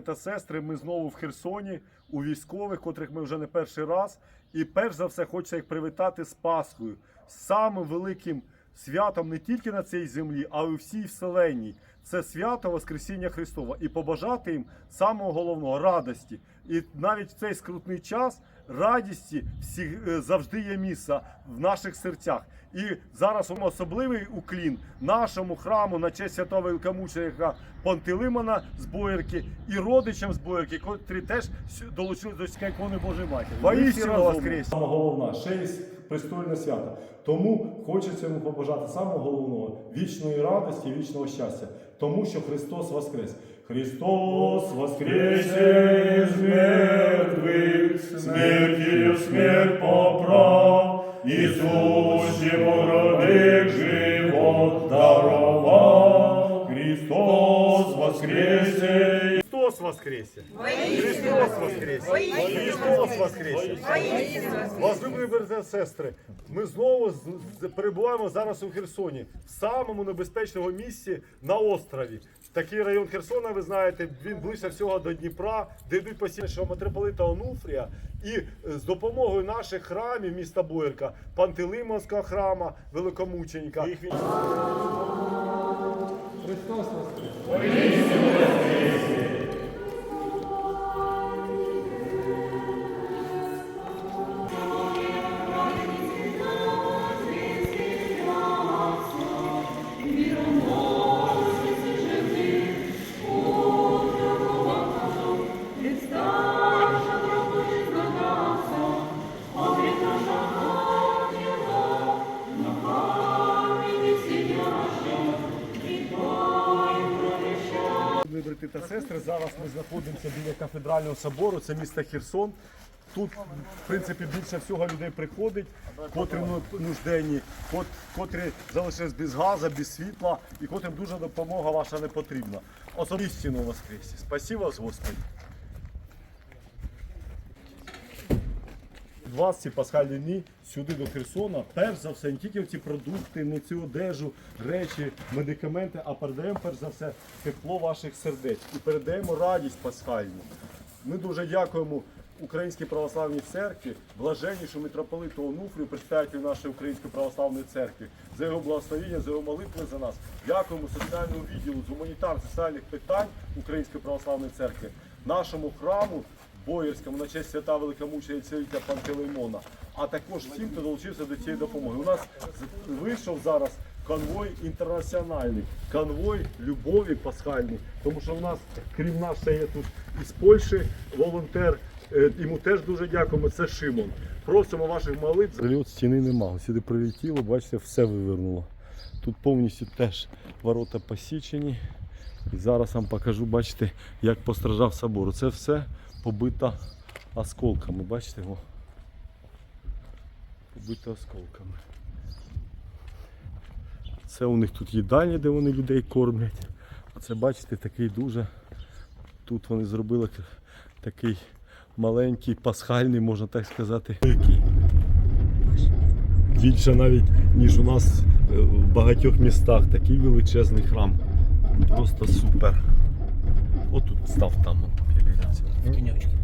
та сестри, ми знову в Херсоні у військових, котрих ми вже не перший раз. І перш за все хочеться їх привітати з Пасхою, самим великим святом не тільки на цій землі, а й у всій вселенній. Це свято Воскресіння Христова. І побажати їм самого головного радості. І навіть в цей скрутний час радісті всі, е, завжди є місце в наших серцях. І зараз особливий уклін нашому храму на честь святого великомученика Пантелимона з Боярки і родичам з Боярки, котрі теж долучились до святої ікони Божої Матері. Воістину воскрес! Саме головна, ще є престольне свято. Тому хочеться йому побажати самого головного вічної радості, вічного щастя. Тому що Христос Воскрес. Христос воскресе из мертвых, смертью смерть поправ, Иисусему родных живот даровал. Христос воскресе! Христос воскресе! Христос воскресе! Христос воскресе! Возлюблені брати та сестри, ми знову перебуваємо зараз у Херсоні, в самому небезпечному місці на острові. Такий район Херсона, ви знаєте, він ближче всього до Дніпра, де йдуть постійно митрополита Онуфрія. І е, з допомогою наших храмів міста Боярка, Пантелеймонського храма, великомученика. Брати та сестри, зараз ми знаходимося біля кафедрального собору, це місто Херсон. Тут, в принципі, більше всього людей приходить, котрі ну, нужденні, кот- котрі залишились без газу, без світла, і котрим дуже допомога ваша не потрібна. Особистину воскресі. Спасибо вас, Господи. Вас ці пасхальні дні сюди до Херсона, перш за все, не тільки ці продукти, не цю одежу, речі, медикаменти, а передаємо перш за все тепло ваших сердець і передаємо радість пасхальну. Ми дуже дякуємо Українській православній церкві, блаженнішому митрополиту Онуфрію, представителю нашої Української православної церкви, за його благословення, за його молитви за нас. Дякуємо соціальному відділу з гуманітарно-соціальних питань Української православної церкви, нашому храму Боярському на честь свята великомучениця Вітя Пантелеймона, а також всім, хто долучився до цієї допомоги. У нас вийшов зараз конвой інтернаціональний, конвой любові пасхальний, тому що у нас, крім нас, ще є тут із Польщі волонтер. Е, Йому теж дуже дякуємо. Це Шимон. Просимо ваших молитв. Прильот стіни нема. Сюди прилетіло, бачите, все вивернуло. Тут повністю теж ворота посічені. І зараз вам покажу, бачите, як постраждав собор. Це все побито осколками. Бачите його? Побито осколками. Це у них тут їдальня, де вони людей кормлять. А це бачите такий дуже. Тут вони зробили такий маленький пасхальний, можна так сказати. Більше навіть, ніж у нас е, в багатьох містах. Такий величезний храм. Просто супер. Отут став там в тіньочки.